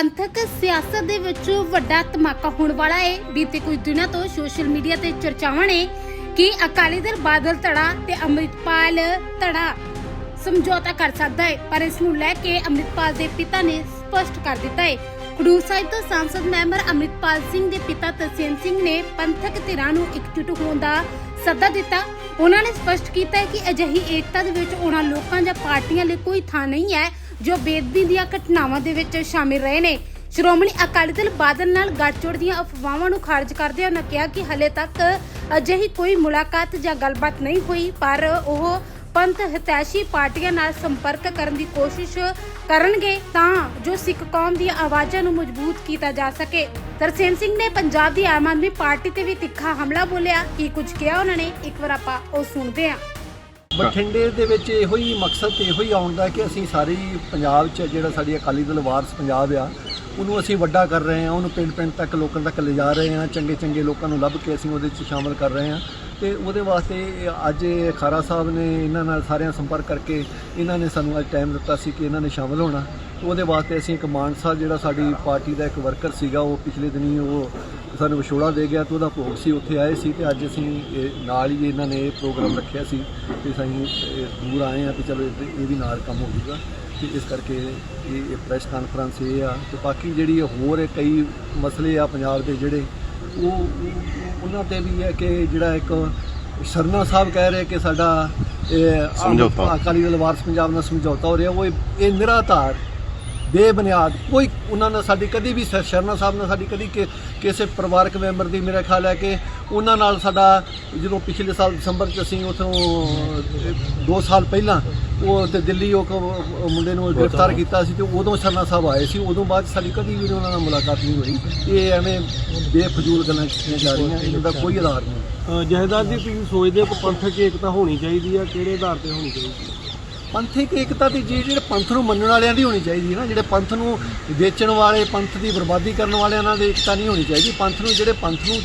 ਪੰਥਕ ਸਿਆਸਤ ਦੇ ਵਿੱਚ ਵੱਡਾ ਧਮਾਕਾ ਹੋਣ ਵਾਲਾ ਹੈ ਬੀਤੇ ਕੁਝ ਦਿਨਾਂ ਤੋਂ ਸੋਸ਼ਲ ਮੀਡੀਆ ਤੇ ਚਰਚਾਵਾਂ ਨੇ ਕਿ ਅਕਾਲੀ ਦਲ ਬਾਦਲ ਧੜਾ ਤੇ ਅੰਮ੍ਰਿਤਪਾਲ ਧੜਾ ਸਮਝੌਤਾ ਕਰ ਸਕਦਾ ਹੈ ਪਰ ਇਸ ਨੂੰ ਲੈ ਕੇ ਅੰਮ੍ਰਿਤਪਾਲ ਦੇ ਪਿਤਾ ਨੇ ਸਪਸ਼ਟ ਕਰ ਦਿੱਤਾ ਹੈ ਖਡੂਰ ਸਾਹਿਬ ਤੋਂ ਸੰਸਦ ਮੈਂਬਰ ਅੰਮ੍ਰਿਤਪਾਲ ਸਿੰਘ ਦੇ ਪਿਤਾ ਤਰਸੇਮ ਸਿੰਘ ਨੇ ਪੰਥਕ ਧਿਰਾਂ ਨੂੰ ਇਕਜੁੱਟ ਹੋਣ ਦਾ ਸੱਦਾ ਦਿੱਤਾ। ਉਹਨਾਂ ਨੇ ਸਪਸ਼ਟ ਕੀਤਾ ਹੈ ਕਿ ਅਜਿਹੀ ਏਕਤਾ ਦੇ ਵਿੱਚ ਉਹਨਾਂ ਲੋਕਾਂ ਜਾਂ ਪਾਰਟੀਆਂ ਲਈ ਕੋਈ ਥਾਂ ਨਹੀਂ ਹੈ। ਜੋ ਬੇਦਬੀ ਦੀਆਂ ਘਟਨਾਵਾਂ ਦੇ ਵਿੱਚ ਸ਼ਾਮਿਲ ਰਹੇ ਨੇ। ਸ਼੍ਰੋਮਣੀ ਅਕਾਲੀ ਦਲ ਬਾਦਲ ਨਾਲ ਗੱਠਜੋੜ ਦੀਆਂ ਅਫਵਾਹਾਂ ਨੂੰ ਖਾਰਜ ਕਰਦੇ ਉਹਨਾਂ ਕਿਹਾ ਕਿ ਹਲੇ ਤੱਕ ਅਜਿਹੀ ਕੋਈ ਮੁਲਾਕਾਤ ਜਾਂ ਗੱਲਬਾਤ ਨਹੀਂ ਹੋਈ, ਪਰ ਉਹ ਪੰਥ ਹਿਤੈਸ਼ੀ ਪਾਰਟੀਆਂ ਨਾਲ ਸੰਪਰਕ ਕਰਨ ਦੀ ਕੋਸ਼ਿਸ਼ ਕਰਨਗੇ ਤਾਂ ਜੋ ਸਿੱਖ ਕੌਮ ਦੀਆਂ ਆਵਾਜ਼ਾਂ ਨੂੰ ਮਜ਼ਬੂਤ ਕੀਤਾ ਜਾ ਸਕੇ। ਤਰਸੇਮ ਸਿੰਘ ਨੇ ਪੰਜਾਬ ਦੀ ਆਮ ਆਦਮੀ ਪਾਰਟੀ ਤੇ ਵੀ ਤਿੱਖਾ ਹਮਲਾ ਬੋਲਿਆ। ਕੀ ਕੁਝ ਕਿਹਾ ਉਹਨਾਂ ਨੇ? ਇੱਕ ਵਾਰ ਆਪਾਂ ਉਹ ਸੁਣਦੇ ਹਾਂ। ਬਠਿੰਡੇ ਦੇ ਵਿੱਚ ਇਹੋ ਹੀ ਮਕਸਦ ਇਹੋ ਹੀ ਆਉਣ ਦਾ ਕਿ ਅਸੀਂ ਸਾਰੇ ਪੰਜਾਬ 'ਚ ਜਿਹੜਾ ਸਾਡੀ ਅਕਾਲੀ ਦਲ ਵਾਰਸ ਪੰਜਾਬ ਆ, ਉਹਨੂੰ ਅਸੀਂ ਵੱਡਾ ਕਰ ਰਹੇ ਹਾਂ, ਉਹਨੂੰ ਪਿੰਡ ਪਿੰਡ ਤੱਕ ਲੋਕਾਂ ਤੱਕ ਲਿਜਾ ਰਹੇ ਹਾਂ, ਚੰਗੇ ਚੰਗੇ ਲੋਕਾਂ ਨੂੰ ਲੱਭ ਕੇ ਅਸੀਂ ਉਹਦੇ 'ਚ ਸ਼ਾਮਲ ਕਰ ਰਹੇ ਹਾਂ। ਤੇ ਉਹਦੇ ਵਾਸਤੇ ਅੱਜ ਇਹ ਖਾਰਾ ਸਾਹਿਬ ਨੇ ਇਹਨਾਂ ਨਾਲ ਸਾਰਿਆਂ ਸੰਪਰਕ ਕਰਕੇ ਇਹਨਾਂ ਨੇ ਸਾਨੂੰ ਅੱਜ ਟਾਈਮ ਦਿੱਤਾ ਸੀ ਕਿ ਇਹਨਾਂ ਨੇ ਸ਼ਾਮਲ ਹੋਣਾ। ਉਹਦੇ ਵਾਸਤੇ ਅਸੀਂ ਇੱਕ ਮਾਨਸਾ ਜਿਹੜਾ ਸਾਡੀ ਪਾਰਟੀ ਦਾ ਇੱਕ ਵਰਕਰ ਸੀਗਾ, ਉਹ ਪਿਛਲੇ ਦਿਨੀ ਉਹ ਸਾਨੂੰ ਵਿਛੋੜਾ ਦੇ ਗਿਆ ਤੇ ਉਹਦਾ ਭੋਗ ਸੀ ਉੱਥੇ ਆਏ ਸੀ ਤੇ ਅੱਜ ਅਸੀਂ ਇਹ ਨਾਲ ਹੀ ਇਹਨਾਂ ਨੇ ਇਹ ਪ੍ਰੋਗਰਾਮ ਰੱਖਿਆ ਸੀ ਤੇ ਅਸੀਂ ਇਹ ਦੂਰ ਆਏ ਆ ਤੇ ਚਲੋ ਇਹ ਵੀ ਨਾਲ ਕੰਮ ਹੋ ਜੂਗਾ ਤੇ ਇਸ ਕਰਕੇ ਇਹ ਪ੍ਰੈਸ ਕਾਨਫਰੰਸ ਇਹ ਆ ਤੇ ਬਾਕੀ ਜਿਹੜੀ ਹੋਰ ਕਈ ਮਸਲੇ ਆ ਪੰਜਾਬ ਦੇ ਜਿਹੜੇ ਉਹ ਉਹ- ਉਹਨਾਂ ਤੇ ਵੀ ਹੈ ਕਿ ਜਿਹੜਾ ਇੱਕ ਸਰਨਾ ਸਾਹਿਬ ਕਹਿ ਰਹੇ ਕਿ ਸਾਡਾ ਇਹ ਸਮਝੌਤਾ। ਅਕਾਲੀ ਦਲ ਵਾਰਸ ਪੰਜਾਬ ਨਾਲ ਸਮਝੌਤਾ ਹੋ ਰਿਹਾ ਉਹ ਇਹ- ਇਹ ਨਿਰਾਧਾਰ ਬੇਬੁਨਿਆਦ। ਕੋਈ ਉਹਨਾਂ ਨਾਲ ਸਾਡੀ ਕਦੀ ਵੀ ਸ- ਸ਼ਰਮਾ ਸਾਹਿਬ ਨਾਲ ਸਾਡੀ ਕਦੀ ਕਿ- ਕਿਸੇ ਪਰਿਵਾਰਕ ਮੈਂਬਰ ਦੀ ਮੇਰਾ ਖਿਆਲ ਹੈ ਕਿ ਉਹਨਾਂ ਨਾਲ ਸਾਡਾ ਜਦੋਂ ਪਿਛਲੇ ਸਾਲ ਦਸੰਬਰ ਚ ਅਸੀਂ ਉਥੋਂ 2 ਸਾਲ ਪਹਿਲਾਂ ਉਹ ਤੇ ਦਿੱਲੀ ਉਹ ਮੁੰਡੇ ਨੂੰ ਗ੍ਰਿਫਤਾਰ ਕੀਤਾ ਸੀ ਤੇ ਉਦੋਂ ਸ਼ਰਮਾ ਸਾਹਿਬ ਆਏ ਸੀ। ਉਦੋਂ ਬਾਅਦ ਸਾਡੀ ਕਦੀ ਵੀ ਉਹਨਾਂ ਨਾਲ ਮੁਲਾਕਾਤ ਨਹੀਂ ਹੋਈ। ਇਹ ਐਵੇਂ ਬੇਫਜ਼ੂਲ ਗੱਲਾਂ ਕੀਤੀਆਂ ਜਾ ਰਹੀਆਂ ਇਹਨਾਂ ਦਾ ਕੋਈ ਆਧਾਰ ਨਹੀਂ। ਜਹੇਦਾਰ ਜੀ ਤੁਸੀਂ ਸੋਚਦੇ ਹੋ ਕਿ ਪੰਥਕ ਏਕਤਾ ਹੋਣੀ ਚਾਹੀਦੀ ਆ ਕਿਹੜੇ ਆਧਾਰ ਤੇ ਹੋਣੀ ਚਾਹੀਦੀ ਹੈ ਪੰਥਕ ਏਕਤਾ ਦੀ ਜੀ ਜਿਹੜੇ ਪੰਥ ਨੂੰ ਮੰਨਣ ਵਾਲਿਆਂ ਦੀ ਹੋਣੀ ਚਾਹੀਦੀ ਹੈ ਨਾ, ਜਿਹੜੇ ਪੰਥ ਨੂੰ ਵੇਚਣ ਵਾਲੇ, ਪੰਥ ਦੀ ਬਰਬਾਦੀ ਕਰਨ ਵਾਲਿਆਂ ਨਾਲ ਦੀ ਏਕਤਾ ਨਹੀਂ ਹੋਣੀ ਚਾਹੀਦੀ। ਪੰਥ ਨੂੰ ਜਿਹੜੇ ਪੰਥ ਨੂੰ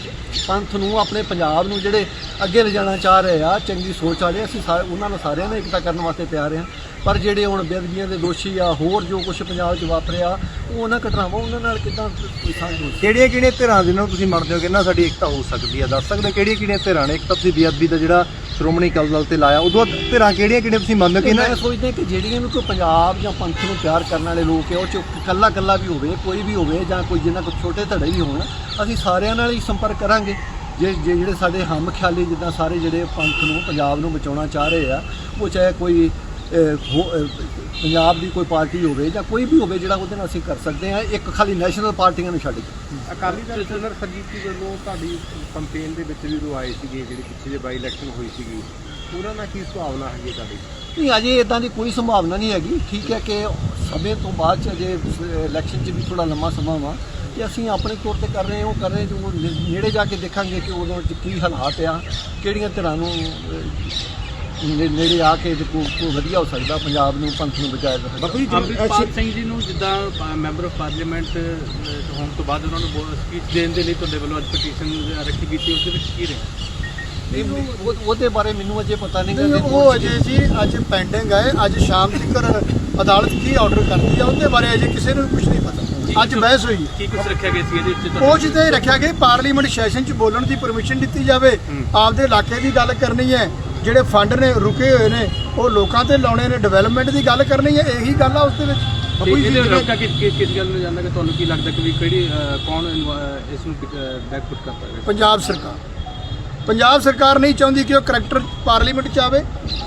ਪੰਥ ਨੂੰ ਆਪਣੇ ਪੰਜਾਬ ਨੂੰ ਜਿਹੜੇ ਅੱਗੇ ਲਿਜਾਣਾ ਚਾਹ ਰਹੇ ਆ, ਚੰਗੀ ਸੋਚ ਵਾਲੇ, ਅਸੀਂ ਸਾਰੇ ਉਹਨਾਂ ਨਾਲ ਸਾਰਿਆਂ ਨਾਲ ਏਕਤਾ ਕਰਨ ਵਾਸਤੇ ਤਿਆਰ ਹਾਂ। ਪਰ ਜਿਹੜੇ ਹੁਣ ਬੇਅਦਬੀਆਂ ਦੇ ਦੋਸ਼ੀ ਆ, ਹੋਰ ਜੋ ਕੁਝ ਪੰਜਾਬ 'ਚ ਵਾਪਰਿਆ ਉਹ ਉਹਨਾਂ ਘਟਨਾਵਾਂ, ਉਹਨਾਂ ਨਾਲ ਕਿਦਾਂ ਕੋਈ ਸਾਂਝ ਹੋ ਕਿਹੜੀਆਂ ਕਿਹੜੀਆਂ ਧਿਰਾਂ ਦੇ ਨਾਲ ਤੁਸੀਂ ਮੰਨਦੇ ਹੋ ਕਿ ਇਹਨਾਂ ਸਾਡੀ ਏਕਤਾ ਹੋ ਸਕਦੀ ਹੈ? ਦੱਸ ਸਕਦੇ ਕਿਹੜੀਆਂ ਕਿਹੜੀਆਂ ਧਿਰਾਂ ਨੇ ਇੱਕ ਤਾਂ ਤੁਸੀਂ ਬੇਅਦਬੀ ਦਾ ਜਿਹੜਾ ਸ਼੍ਰੋਮਣੀ ਅਕਾਲੀ ਦਲ ਤੇ ਲਾਇਆ। ਉਦੋਂ ਬਾਅਦ ਧਿਰਾਂ ਕਿਹੜੀਆਂ ਕਿਹੜੀਆਂ ਤੁਸੀਂ ਮੰਨਦੇ ਹੋ ਕਿ ਇਹਨਾਂ ਮੈਂ ਸੋਚਦਾ ਕਿ ਜਿਹੜੀਆਂ ਵੀ ਕੋਈ ਪੰਜਾਬ ਜਾਂ ਪੰਥ ਨੂੰ ਪਿਆਰ ਕਰਨ ਵਾਲੇ ਲੋਕ ਹੈ ਉਹ ਚ ਕੱਲਾ ਕੱਲਾ ਵੀ ਹੋਵੇ ਕੋਈ ਵੀ ਹੋਵੇ ਜਾਂ ਕੋਈ ਜਿੰਨਾ ਕੋਈ ਛੋਟੇ ਧੜੇ ਵੀ ਹੋਣ ਅਸੀਂ ਸਾਰਿਆਂ ਨਾਲ ਹੀ ਸੰਪਰਕ ਕਰਾਂਗੇ। ਜੇ ਜਿਹੜੇ ਸਾਡੇ ਹਮ ਖਿਆਲੀ ਜਿੱਦਾਂ ਸਾਰੇ ਜਿਹੜੇ ਪੰਥ ਨੂੰ ਪੰਜਾਬ ਨੂੰ ਬਚਾਉਣਾ ਚਾਹ ਰਹੇ ਆ ਉਹ ਚਾਹੇ ਕੋਈ ਪੰਜਾਬ ਦੀ ਕੋਈ ਪਾਰਟੀ ਹੋਵੇ ਜਾਂ ਕੋਈ ਵੀ ਹੋਵੇ ਜਿਹੜਾ ਉਹਦੇ ਨਾਲ ਅਸੀਂ ਕਰ ਸਕਦੇ ਹਾਂ ਇੱਕ ਖਾਲੀ ਨੈਸ਼ਨਲ ਪਾਰਟੀਆਂ ਨੂੰ ਛੱਡ ਕੇ। ਅਕਾਲੀ ਦਲ ਜਨਰਲ ਸਰਜੀਤ ਸਿੰਘ ਵੱਲੋਂ ਤੁਹਾਡੀ ਕੰਪੇਨ ਦੇ ਵਿੱਚ ਵੀ ਜੋ ਆਏ ਸੀਗੇ ਜਿਹੜੀ ਪਿੱਛੇ ਜੇ ਬਾਈ ਇਲੈਕਸ਼ਨ ਹੋਈ ਸੀਗੀ। ਉਹਨਾਂ ਨਾਲ ਕੀ ਸੁਭਾਵਨਾ ਹੈਗੀ ਤੁਹਾਡੀ? ਨਹੀਂ ਅਜੇ ਇਦਾਂ ਦੀ ਕੋਈ ਸੰਭਾਵਨਾ ਨਹੀਂ ਹੈਗੀ। ਠੀਕ ਹੈ ਕਿ ਸਮੇਂ ਤੋਂ ਬਾਅਦ ਚ ਅਜੇ ਇਲੈਕਸ਼ਨ 'ਚ ਵੀ ਥੋੜਾ ਲੰਮਾ ਸਮਾਂ ਵਾ ਕਿ ਅਸੀਂ ਆਪਣੇ ਤੌਰ ਤੇ ਕਰ ਰਹੇ ਹਾਂ ਉਹ ਕਰ ਰਹੇ ਜੋ ਨੇੜੇ ਜਾ ਕੇ ਦੇਖਾਂਗੇ ਕਿ ਉਦੋਂ ਕੀ ਹਾਲਾਤ ਆ ਕਿਹੜੀਆਂ ਧਿਰਾਂ ਨੂੰ ਨੇ- ਨੇੜੇ ਆ ਕੇ ਕੋ ਕੋ ਵਧੀਆ ਹੋ ਸਕਦਾ ਪੰਜਾਬ ਨੂੰ ਪੰਥ ਨੂੰ ਬਚਾਇਆ ਜਾ ਸਕਦਾ। ਅੰਮ੍ਰਿਤਪਾਲ ਸਿੰਘ ਜੀ ਨੂੰ ਜਿੱਦਾਂ ਮੈਂਬਰ ਆਫ ਪਾਰਲੀਮੈਂਟ ਹੋਣ ਤੋਂ ਬਾਅਦ ਉਹਨਾਂ ਨੂੰ ਸਪੀਚ ਦੇਣ ਦੇ ਲਈ ਤੁਹਾਡੇ ਵੱਲੋਂ ਅੱਜ ਪਟੀਸ਼ਨ ਰੱਖੀ ਗਈ ਸੀ ਉਸ ਦੇ ਵਿੱਚ ਕੀ ਰਿਹਾ? ਇਹਨੂੰ ਉਹ- ਉਹਦੇ ਬਾਰੇ ਮੈਨੂੰ ਅਜੇ ਪਤਾ ਨਹੀਂ ਨਹੀਂ ਉਹ ਅਜੇ ਜੀ ਅੱਜ ਪੈਂਡਿੰਗ ਹੈ ਅੱਜ ਸ਼ਾਮ ਤੱਕ ਅਦਾਲਤ ਕੀ ਆਰਡਰ ਕਰਦੀ ਹੈ ਉਹਦੇ ਬਾਰੇ ਅਜੇ ਕਿਸੇ ਨੂੰ ਕੁਝ ਨਹੀਂ ਪਤਾ। ਅੱਜ ਬਹਿਸ ਹੋਈ ਕੀ ਕੁਝ ਰੱਖਿਆ ਗਿਆ ਸੀ ਇਹਦੇ ਵਿੱਚ ਉਹ ਜਿੱਤੇ ਰੱਖਿਆ ਗਿਆ ਪਾਰਲੀਮੈਂਟ ਸੈਸ਼ਨ 'ਚ ਬੋਲਣ ਦੀ ਪਰਮਿਸ਼ਨ ਦਿੱਤੀ ਜਾਵੇ। ਆਪਦੇ ਇਲਾਕੇ ਦੀ ਗੱਲ ਕਰਨੀ ਹੈ ਜਿਹੜੇ ਫੰਡ ਨੇ ਰੁਕੇ ਹੋਏ ਨੇ ਉਹ ਲੋਕਾਂ ਤੇ ਲਾਉਣੇ ਨੇ। ਡਿਵੈਲਪਮੈਂਟ ਦੀ ਗੱਲ ਕਰਨੀ ਹੈ ਇਹੀ ਗੱਲ ਆ ਉਸ ਦੇ ਵਿੱਚ। ਕੋਈ ਇਹਦੇ ਵੀ ਰੋਕਾ ਕਿਸ ਗੱਲ ਨੂੰ ਜਾਂਦਾ ਕਿ ਤੁਹਾਨੂੰ ਕੀ ਲੱਗਦਾ ਕਿ ਵੀ ਕਿਹੜੀ ਕੌਣ ਇਸ ਨੂੰ ਬੈਕਫੁੱਟ ਕਰ ਪਾਏਗਾ ਪੰਜਾਬ ਸਰਕਾਰ। ਪੰਜਾਬ ਸਰਕਾਰ ਨਹੀਂ ਚਾਹੁੰਦੀ ਕਿ ਉਹ ਕਰੈਕਟਰ ਪਾਰਲੀਮੈਂਟ 'ਚ ਆਵੇ।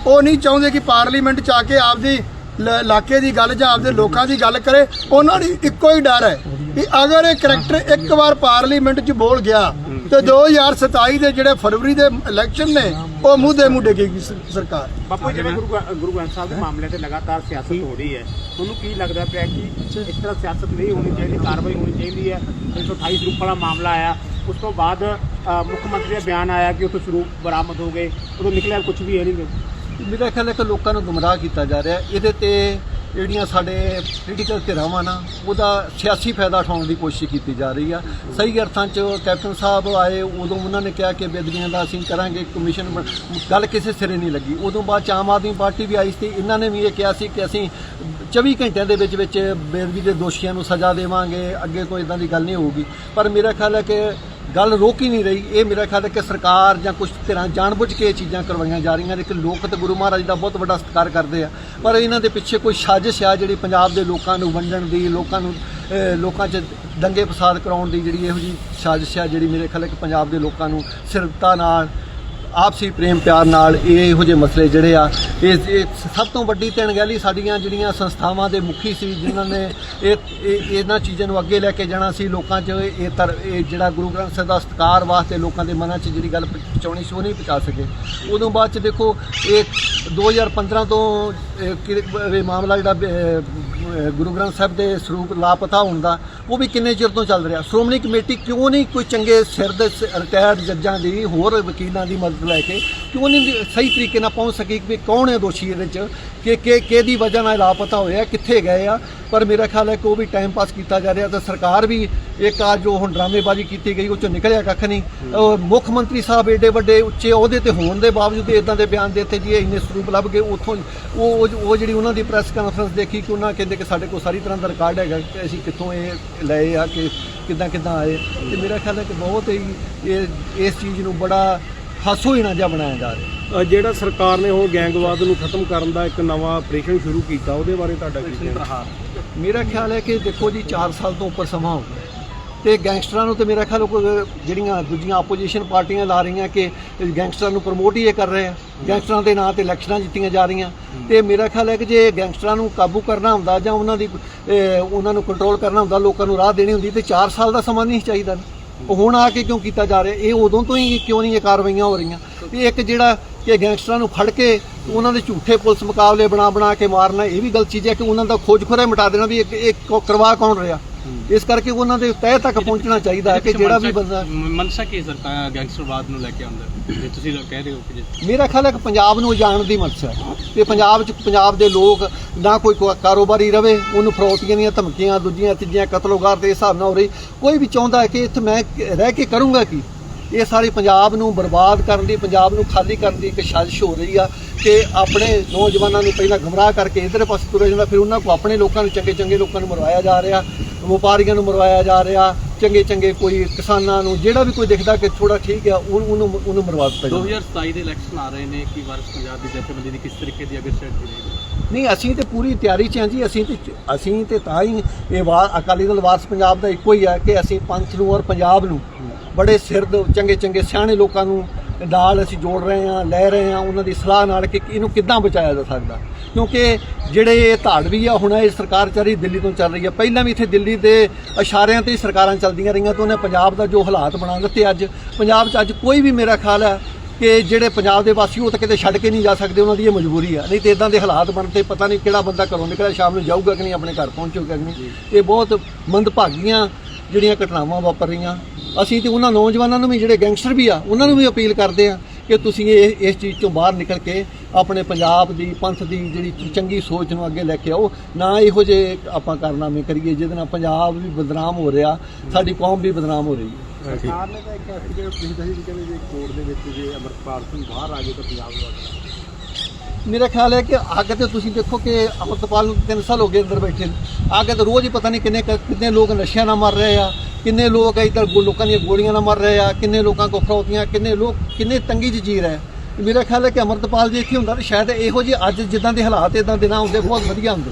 ਉਹ ਨਹੀਂ ਚਾਹੁੰਦੇ ਕਿ ਪਾਰਲੀਮੈਂਟ 'ਚ ਆ ਕੇ ਆਪਦੀ ਇਲਾਕੇ ਦੀ ਗੱਲ ਜਾਂ ਆਪਦੇ ਲੋਕਾਂ ਦੀ ਗੱਲ ਕਰੇ। ਉਹਨਾਂ ਦੀ ਇੱਕੋ ਹੀ ਡਰ ਹੈ ਕਿ ਅਗਰ ਇਹ ਕਰੈਕਟਰ ਇੱਕ ਵਾਰ ਪਾਰਲੀਮੈਂਟ 'ਚ ਬੋਲ ਗਿਆ ਤੇ 2027 ਦੇ ਜਿਹੜੇ ਫਰਵਰੀ ਦੇ ਇਲੈਕਸ਼ਨ ਨੇ ਉਹ ਮੂੰਹ ਦੇ ਮੂੰਹ ਡੇਗੇਗੀ ਸਰਕਾਰ। ਬਾਪੂ ਜਿਹੜੇ ਗੁਰੂ ਗ੍ਰੰ- ਗੁਰੂ ਗ੍ਰੰਥ ਸਾਹਿਬ ਦੇ ਮਾਮਲੇ ਤੇ ਲਗਾਤਾਰ ਸਿਆਸਤ ਹੋ ਰਹੀ ਹੈ ਤੁਹਾਨੂੰ ਕੀ ਲੱਗਦਾ ਪਿਆ ਕਿ ਇਸ ਤਰ੍ਹਾਂ ਸਿਆਸਤ ਨਹੀਂ ਹੋਣੀ ਚਾਹੀਦੀ ਕਾਰਵਾਈ ਹੋਣੀ ਚਾਹੀਦੀ ਹੈ? 128 ਰੂਪ ਵਾਲਾ ਮਾਮਲਾ ਆਇਆ ਉਸ ਤੋਂ ਬਾਅਦ ਮੁੱਖ ਮੰਤਰੀ ਦਾ ਬਿਆਨ ਆਇਆ ਕਿ ਉੱਥੋਂ ਸਰੂਪ ਬਰਾਮਦ ਹੋ ਗਏ ਉਦੋਂ ਨਿਕਲਿਆ ਕੁਝ ਵੀ ਹੈ ਨਹੀਂ। ਮੇਰਾ ਖਿਆਲ ਹੈ ਕਿ ਲੋਕਾਂ ਨੂੰ ਗੁੰਮਰਾਹ ਕੀਤਾ ਜਾ ਰਿਹਾ ਇਹਦੇ ਤੇ ਜਿਹੜੀਆਂ ਸਾਡੇ ਪੋਲੀਟੀਕਲ ਧਿਰਾਵਾਂ ਨਾ, ਉਹਦਾ ਸਿਆਸੀ ਫਾਇਦਾ ਉਠਾਉਣ ਦੀ ਕੋਸ਼ਿਸ਼ ਕੀਤੀ ਜਾ ਰਹੀ ਆ। ਸਹੀ ਅਰਥਾਂ 'ਚ ਕੈਪਟਨ ਸਾਹਿਬ ਆਏ, ਉਦੋਂ ਉਹਨਾਂ ਨੇ ਕਿਹਾ ਕਿ ਬੇਦਬੀਆਂ ਦਾ ਅਸੀਂ ਕਰਾਂਗੇ, ਕਮਿਸ਼ਨ ਗੱਲ ਕਿਸੇ ਸਿਰੇ ਨਹੀਂ ਲੱਗੀ। ਉਦੋਂ ਬਾਅਦ 'ਚ ਆਮ ਆਦਮੀ ਪਾਰਟੀ ਵੀ ਆਈ ਸੀ, ਇਹਨਾਂ ਨੇ ਵੀ ਇਹ ਕਿਹਾ ਸੀ ਕਿ ਅਸੀਂ 24 ਘੰਟਿਆਂ ਦੇ ਵਿੱਚ ਵਿੱਚ ਬੇਦਬੀ ਦੇ ਦੋਸ਼ੀਆਂ ਨੂੰ ਸਜ਼ਾ ਦੇਵਾਂਗੇ, ਅੱਗੇ ਕੋਈ ਇਦਾਂ ਦੀ ਗੱਲ ਨਹੀਂ ਹੋਊਗੀ। ਪਰ ਮੇਰਾ ਖਿਆਲ ਹੈ ਕਿ ਗੱਲ ਰੋਕ ਹੀ ਨਹੀਂ ਰਹੀ। ਇਹ ਮੇਰਾ ਖਿਆਲ ਹੈ ਕਿ ਸਰਕਾਰ ਜਾਂ ਕੁਝ ਤਰ੍ਹਾਂ ਜਾਣਬੁੱਝ ਕੇ ਇਹ ਚੀਜ਼ਾਂ ਕਰਵਾਈਆਂ ਜਾ ਰਹੀਆਂ ਨੇ ਕਿ ਲੋਕ ਤੇ ਗੁਰੂ ਮਹਾਰਾਜ ਦਾ ਬਹੁਤ ਵੱਡਾ ਸਤਿਕਾਰ ਕਰਦੇ ਆ। ਪਰ ਇਹਨਾਂ ਦੇ ਪਿੱਛੇ ਕੋਈ ਸਾਜ਼ਿਸ਼ ਆ ਜਿਹੜੀ ਪੰਜਾਬ ਦੇ ਲੋਕਾਂ ਨੂੰ ਵੰਡਣ ਦੀ, ਲੋਕਾਂ ਨੂੰ ਲੋਕਾਂ 'ਚ ਦੰਗੇ ਫਸਾਦ ਕਰਾਉਣ ਦੀ ਜਿਹੜੀ ਇਹੋ ਜੀ ਸਾਜ਼ਿਸ਼ ਆ ਜਿਹੜੀ ਮੇਰੇ ਖਿਆਲ ਹੈ ਕਿ ਪੰਜਾਬ ਦੇ ਲੋਕਾਂ ਨੂੰ ਸਿਰਫਤਾ ਨਾਲ ਆਪਸੀ ਪ੍ਰੇਮ ਪਿਆਰ ਨਾਲ ਇਹ ਇਹੋ ਜਿਹੇ ਮਸਲੇ ਜਿਹੜੇ ਆ, ਇਹ ਇਹ ਸਭ ਤੋਂ ਵੱਡੀ ਤਣਗੈਲੀ ਸਾਡੀਆਂ ਜਿਹੜੀਆਂ ਸੰਸਥਾਵਾਂ ਦੇ ਮੁਖੀ ਸੀ, ਜਿਨ੍ਹਾਂ ਨੇ ਇਹ, ਇਹ- ਇਹਨਾਂ ਚੀਜ਼ਾਂ ਨੂੰ ਅੱਗੇ ਲੈ ਕੇ ਜਾਣਾ ਸੀ, ਲੋਕਾਂ 'ਚ ਇਹ ਤਰ, ਇਹ ਜਿਹੜਾ ਗੁਰੂ ਗ੍ਰੰਥ ਸਾਹਿਬ ਦਾ ਸਤਿਕਾਰ ਵਾਸਤੇ ਲੋਕਾਂ ਦੇ ਮਨਾਂ 'ਚ ਜਿਹੜੀ ਗੱਲ ਪਹੁੰਚਾਉਣੀ ਸੀ, ਉਹ ਨਹੀਂ ਪਹੁੰਚਾ ਸਕੇ। ਉਦੋਂ ਬਾਅਦ 'ਚ ਦੇਖੋ, ਇਹ 2015 ਤੋਂ, ਇਹ ਕਿ- ਮਾਮਲਾ ਜਿਹੜਾ ਗੁਰੂ ਗ੍ਰੰਥ ਸਾਹਿਬ ਦੇ ਸਰੂਪ ਲਾਪਤਾ ਹੋਣ ਦਾ, ਉਹ ਵੀ ਕਿੰਨੇ ਚਿਰ ਤੋਂ ਚੱਲ ਰਿਹਾ? ਸ਼੍ਰੋਮਣੀ ਕਮੇਟੀ ਕਿਉਂ ਨਹੀਂ ਕੋਈ ਚੰਗੇ ਸਿਰ ਦੇ ਰਿਟਾਇਰਡ ਜੱਜਾਂ ਦੀ, ਹੋਰ ਵਕੀਲਾਂ ਦੀ ਮਦਦ ਲੈ ਕੇ, ਕਿਉਂ ਨਹੀਂ ਸਹੀ ਤਰੀਕੇ ਨਾਲ ਪਹੁੰਚ ਸਕੀ ਕਿ ਵੀ ਕੌਣ ਹੈ ਦੋਸ਼ੀ ਇਹਦੇ ਚ? ਕਿ ਕਿ, ਕਿਹਦੀ ਵਜ੍ਹਾ ਨਾਲ ਲਾਪਤਾ ਹੋਇਆ, ਕਿੱਥੇ ਗਏ ਆ? ਪਰ ਮੇਰਾ ਖਿਆਲ ਹੈ ਕਿ ਉਹ ਵੀ ਟਾਈਮ ਪਾਸ ਕੀਤਾ ਜਾ ਰਿਹਾ ਤੇ ਸਰਕਾਰ ਵੀ ਇੱਕ ਆ ਜੋ ਹੁਣ ਡਰਾਮੇਬਾਜ਼ੀ ਕੀਤੀ ਗਈ ਉਹ ਚੋਂ ਨਿਕਲਿਆ ਕੱਖ ਨਹੀਂ। ਉਹ ਮੁੱਖ ਮੰਤਰੀ ਸਾਹਿਬ ਏਡੇ ਵੱਡੇ ਉੱਚੇ ਅਹੁਦੇ ਤੇ ਹੋਣ ਦੇ ਬਾਵਜੂਦ ਇਦਾਂ ਦੇ ਬਿਆਨ ਦਿੱਤੇ ਜੀ ਇਹ ਇੰਨੇ ਸਰੂਪ ਲੱਭ ਗਏ ਉੱਥੋਂ ਉਹ ਉਹ- ਜਿਹੜੀ ਉਹਨਾਂ ਦੀ ਪ੍ਰੈਸ ਕਾਨਫਰੰਸ ਦੇਖੀ ਕਿ ਉਹਨਾਂ ਕਹਿੰਦੇ ਕਿ ਸਾਡੇ ਕੋਲ ਸਾਰੀ ਤਰ੍ਹਾਂ ਦਾ ਰਿਕਾਰਡ ਹੈਗਾ ਕਿ ਅਸੀਂ ਕਿੱਥੋਂ ਇਹ ਲਏ ਆ ਕਿ ਕਿੱਦਾਂ ਕਿੱਦਾਂ ਆਏ। ਤੇ ਮੇਰਾ ਖਿਆਲ ਹੈ ਕਿ ਬਹੁਤ ਹੀ ਇਹ ਇਸ ਚੀਜ਼ ਨੂੰ ਬੜਾ ਹਾਸੋ ਹੀਣਾ ਜਿਹਾ ਬਣਾਇਆ ਜਾ ਰਿਹਾ। ਜਿਹੜਾ ਸਰਕਾਰ ਨੇ ਉਹ ਗੈਂਗਵਾਦ ਨੂੰ ਖਤਮ ਕਰਨ ਦਾ ਇੱਕ ਨਵਾਂ ਆਪਰੇਸ਼ਨ ਸ਼ੁਰੂ ਕੀਤਾ ਉਹਦੇ ਬਾਰੇ ਤੁਹਾਡਾ ਕੀ ਕਹਿਣਾ? ਮੇਰਾ ਖਿਆਲ ਹੈ ਕਿ ਦੇਖੋ ਜੀ 4 ਸਾਲ ਤੋਂ ਉੱਪਰ ਸਮਾਂ ਹੋ ਗਿਆ। ਤੇ ਗੈਂਗਸਟਰਾਂ ਨੂੰ ਤੇ ਮੇਰਾ ਖਿਆਲ ਜਿਹੜੀਆਂ ਦੂਜੀਆਂ ਆਪੋਜੀਸ਼ਨ ਪਾਰਟੀਆਂ ਲਾ ਰਹੀਆਂ ਕਿ ਗੈਂਗਸਟਰਾਂ ਨੂੰ ਪ੍ਰਮੋਟ ਹੀ ਇਹ ਕਰ ਰਹੇ ਆ। ਗੈਂਗਸਟਰਾਂ ਦੇ ਨਾਂ ਤੇ ਇਲੈਕਸ਼ਨਾਂ ਜਿੱਤੀਆਂ ਜਾ ਰਹੀਆਂ। ਤੇ ਮੇਰਾ ਖਿਆਲ ਹੈ ਕਿ ਜੇ ਗੈਂਗਸਟਰਾਂ ਨੂੰ ਕਾਬੂ ਕਰਨਾ ਹੁੰਦਾ ਜਾਂ ਉਹਨਾਂ ਦੀ ਉਹਨਾਂ ਨੂੰ ਕੰਟਰੋਲ ਕਰਨਾ ਹੁੰਦਾ, ਲੋਕਾਂ ਨੂੰ ਰਾਹ ਦੇਣੀ ਹੁੰਦੀ, ਤੇ 4 ਸਾਲ ਦਾ ਸਮਾਂ ਨਹੀਂ ਚਾਹੀਦਾ। ਉਹ ਹੁਣ ਆ ਕੇ ਕਿਉਂ ਕੀਤਾ ਜਾ ਰਿਹਾ? ਇਹ ਉਦੋਂ ਤੋਂ ਹੀ ਕਿਉਂ ਨਹੀਂ ਇਹ ਕਾਰਵਾਈਆਂ ਹੋ ਰਹੀਆਂ? ਇਹ ਇੱਕ ਜਿਹੜਾ ਕਿ ਗੈਂਗਸਟਰਾਂ ਨੂੰ ਫੜ ਕੇ ਉਹਨਾਂ ਦੇ ਝੂਠੇ ਪੁਲਿਸ ਮੁਕਾਬਲੇ ਬਣਾ ਬਣਾ ਕੇ ਮਾਰਨਾ ਇਹ ਵੀ ਗਲਤ ਚੀਜ਼ ਹੈ ਕਿ ਉਹਨਾਂ ਦਾ ਖੋਜ ਖੋਰੇ ਮਿਟਾ ਦੇਣਾ ਵੀ ਇੱਕ ਕਰਵਾ ਕੌਣ ਰਿਹਾ। ਇਸ ਕਰਕੇ ਉਹਨਾਂ ਦੇ ਤਹਿ ਤੱਕ ਪਹੁੰਚਣਾ ਚਾਹੀਦਾ ਹੈ ਕਿ ਜਿਹੜਾ ਵੀ ਬੰਦਾ ਮਨਸਾ ਕੀ ਸਰਕਾਰ ਗੈਂਗਸਟਰਵਾਦ ਨੂੰ ਲੈ ਕੇ ਆਉਂਦਾ ਜੇ ਤੁਸੀਂ ਲੋਕ ਕਹਿ ਰਹੇ ਹੋ ਕਿ ਮੇਰਾ ਖਿਆਲ ਹੈ ਕਿ ਪੰਜਾਬ ਨੂੰ ਜਾਣ ਦੀ ਮਨਸਾ ਹੈ। ਤੇ ਪੰਜਾਬ 'ਚ ਪੰਜਾਬ ਦੇ ਲੋਕ ਨਾ ਕੋਈ ਕਾਰੋਬਾਰੀ ਰਵੇ ਉਹਨੂੰ ਫਰੌਤੀਆਂ ਦੀਆਂ ਧਮਕੀਆਂ ਦੂਜੀਆਂ ਤੀਜੀਆਂ ਕਤਲੋਗਾਰ ਦੇ ਹਿਸਾਬ ਨਾਲ ਹੋ ਰਹੀ। ਕੋਈ ਵੀ ਚਾਹੁੰਦਾ ਹੈ ਕਿ ਇੱਥੇ ਮੈਂ ਰਹਿ ਕੇ ਕਰੂੰਗਾ ਕੀ? ਇਹ ਸਾਰੀ ਪੰਜਾਬ ਨੂੰ ਬਰਬਾਦ ਕਰਨ ਦੀ ਪੰਜਾਬ ਨੂੰ ਖਾਲੀ ਕਰਨ ਦੀ ਇੱਕ ਸਾਜ਼ਿਸ਼ ਹੋ ਰਹੀ ਆ ਕਿ ਆਪਣੇ ਨੌਜਵਾਨਾਂ ਨੂੰ ਪਹਿਲਾਂ ਗਮਰਾਹ ਕਰਕੇ ਇਧਰ ਪਾਸੇ ਤੁਰੇ ਜਾਂਦਾ ਫਿਰ ਉਹਨਾਂ ਕੋ ਆਪਣੇ ਲੋਕਾਂ ਨੂੰ ਚੰਗੇ ਚੰਗੇ ਲੋਕਾਂ ਨੂੰ ਮਰਵਾਇਆ ਜਾ ਰਿਹਾ ਵਪਾਰੀਆਂ ਨੂੰ ਮਰਵਾਇਆ ਜਾ ਰਿਹਾ ਚੰਗੇ ਚੰਗੇ ਕੋਈ ਕਿਸਾਨਾਂ ਨੂੰ ਜਿਹੜਾ ਵੀ ਕੋਈ ਦਿਖਦਾ ਕਿ ਥੋੜਾ ਠੀਕ ਆ ਉਹ- ਉਹਨੂੰ ਉਹਨੂੰ ਮਰਵਾ ਦਿੱਤਾ ਜਾਂਦਾ। 2027 ਦੇ ਇਲੈਕਸ਼ਨ ਆ ਰਹੇ ਨੇ ਕੀ ਵਾਰਸ ਪੰਜਾਬ ਦੀ ਜਥੇਬੰਦੀ ਦੀ ਕਿਸ ਤਰੀਕੇ ਦੀ ਅਗਰ ਸਟ੍ਰੈਟਜੀ ਰਹੇਗੀ ਨਹੀਂ ਅਸੀਂ ਤੇ ਪੂਰੀ ਤਿਆਰੀ 'ਚ ਹਾਂ ਜੀ ਅਸੀਂ ਤੇ ਅਸੀਂ ਤੇ ਤਾਂ ਹੀ ਇਹ ਵਾ ਅਕਾਲੀ ਦਲ ਵਾਰਸ ਪੰਜਾਬ ਦਾ ਇੱਕੋ ਹੀ ਹੈ ਕਿ ਅਸੀਂ ਪੰਥ ਨੂੰ ਔਰ ਪੰਜਾਬ ਨੂੰ ਬੜੇ ਸਿਰ ਚੰਗੇ ਚੰਗੇ ਸਿਆਣੇ ਲੋਕਾਂ ਨੂੰ ਨਾਲ ਅਸੀਂ ਜੋੜ ਰਹੇ ਹਾਂ, ਲੈ ਰਹੇ ਹਾਂ, ਉਹਨਾਂ ਦੀ ਸਲਾਹ ਨਾਲ ਕਿ ਇਹਨੂੰ ਕਿੱਦਾਂ ਬਚਾਇਆ ਜਾ ਸਕਦਾ। ਕਿਉਂਕਿ ਜਿਹੜੇ ਇਹ ਧਾੜਵੀ ਆ, ਹੁਣ ਇਹ ਸਰਕਾਰ ਚੱਲ ਦਿੱਲੀ ਤੋਂ ਚੱਲ ਰਹੀ ਹੈ ਪਹਿਲਾਂ ਵੀ ਇੱਥੇ ਦਿੱਲੀ ਦੇ ਇਸ਼ਾਰਿਆਂ ਤੇ ਹੀ ਸਰਕਾਰਾਂ ਚੱਲਦੀਆਂ ਰਹੀਆਂ ਤੇ ਉਹਨੇ ਪੰਜਾਬ ਦਾ ਜੋ ਹਾਲਾਤ ਬਣਾ ਦਿੱਤੇ ਅੱਜ, ਪੰਜਾਬ 'ਚ ਅੱਜ ਕੋਈ ਵੀ ਮੇਰਾ ਖਿਆਲ ਹੈ ਕਿ ਜਿਹੜੇ ਪੰਜਾਬ ਦੇ ਵਾਸੀ ਉਹ ਤਾਂ ਕਿਤੇ ਛੱਡ ਕੇ ਨਹੀਂ ਜਾ ਸਕਦੇ, ਉਹਨਾਂ ਦੀ ਇਹ ਮਜਬੂਰੀ ਆ। ਨਹੀਂ ਤੇ ਇਦਾਂ ਦੇ ਹਾਲਾਤ ਬਣਦੇ ਪਤਾ ਨਹੀਂ ਕਿਹੜਾ ਬੰਦਾ ਘਰੋਂ ਨਿਕਲਿਆ, ਸ਼ਾਮ ਨੂੰ ਜਾਊਗਾ ਕਿ ਨਹੀਂ, ਆਪਣੇ ਘਰ ਪਹੁੰਚੂਗਾ ਕਿ ਨਹੀਂ। ਇਹ ਬਹੁਤ ਮੰਦਭਾਗੀਆਂ ਜਿਹੜੀਆਂ ਘਟਨਾਵਾਂ ਵਾਪਰ ਰਹੀਆਂ। ਅਸੀਂ ਤੇ ਉਹਨਾਂ ਨੌਜਵਾਨਾਂ ਨੂੰ ਵੀ ਜਿਹੜੇ ਗੈਂਗਸਟਰ ਵੀ ਆ ਉਹਨਾਂ ਨੂੰ ਵੀ ਅਪੀਲ ਕਰਦੇ ਆ ਕਿ ਤੁਸੀਂ ਇਹ ਇਸ ਚੀਜ਼ ਤੋਂ ਬਾਹਰ ਨਿਕਲ ਕੇ ਆਪਣੇ ਪੰਜਾਬ ਦੀ ਪੰਥ ਦੀ ਜਿਹੜੀ ਚੰਗੀ ਸੋਚ ਨੂੰ ਅੱਗੇ ਲੈ ਕੇ ਆਓ। ਨਾ ਇਹੋ ਜਿਹੇ ਆਪਾਂ ਕਾਰਨਾਮੇ ਕਰੀਏ ਜਿਹਦੇ ਨਾਲ ਪੰਜਾਬ ਵੀ ਬਦਨਾਮ ਹੋ ਰਿਹਾ ਸਾਡੀ ਕੌਮ ਵੀ ਬਦਨਾਮ ਹੋ ਰਹੀ ਹੈ। ਸਰਕਾਰ ਨੇ ਤਾਂ ਇੱਕ ਐਸੀ ਕਿ ਤੁਸੀਂ ਦੱਸੀ ਸੀ ਕਿ ਜੇ ਕੋਰਟ ਦੇ ਵਿੱਚ ਜੇ ਅਮਰਪਾਲ ਸਿੰਘ ਬਾਹਰ ਆ ਗਏ ਤਾਂ ਪੰਜਾਬ ਦਾ ਮੇਰਾ ਖਿਆਲ ਹੈ ਕਿ ਅੱਗੇ ਤੇ ਤੁਸੀਂ ਦੇਖੋ ਕਿ ਅਮਰਤਪਾਲ ਨੂੰ 3 ਸਾਲ ਹੋ ਗਏ ਅੰਦਰ ਬੈਠੇ ਅੱਗੇ ਤਾਂ ਰੋਜ਼ ਹੀ ਪਤਾ ਨਹੀਂ ਕਿੰਨੇ ਕਿੰਨੇ ਲੋਕ ਨਸ਼ਿਆਂ ਨਾਲ ਮਰ ਰਹੇ ਆ ਕਿੰਨੇ ਲੋਕ ਇੱਧਰ ਗੋ- ਲੋਕਾਂ ਦੀਆਂ ਗੋਲੀਆਂ ਨਾਲ ਮਰ ਰਹੇ ਆ, ਕਿੰਨੇ ਲੋਕਾਂ ਕੋ ਫਰੌਤੀਆਂ ਕਿੰਨੇ ਲੋਕ ਕਿੰਨੇ ਤੰਗੀ 'ਚ ਜੀ ਰਹੇ ਆ। ਮੇਰਾ ਖਿਆਲ ਹੈ ਕਿ ਅਮਰਤਪਾਲ ਜੀ ਇੱਥੇ ਹੁੰਦਾ ਤਾਂ ਸ਼ਾਇਦ ਇਹੋ ਜਿਹੇ ਅੱਜ ਜਿੱਦਾਂ ਦੇ ਹਾਲਾਤ, ਇਦਾਂ ਦੇ ਨਾ ਹੁੰਦੇ, ਬਹੁਤ ਵਧੀਆ ਹੁੰਦੇ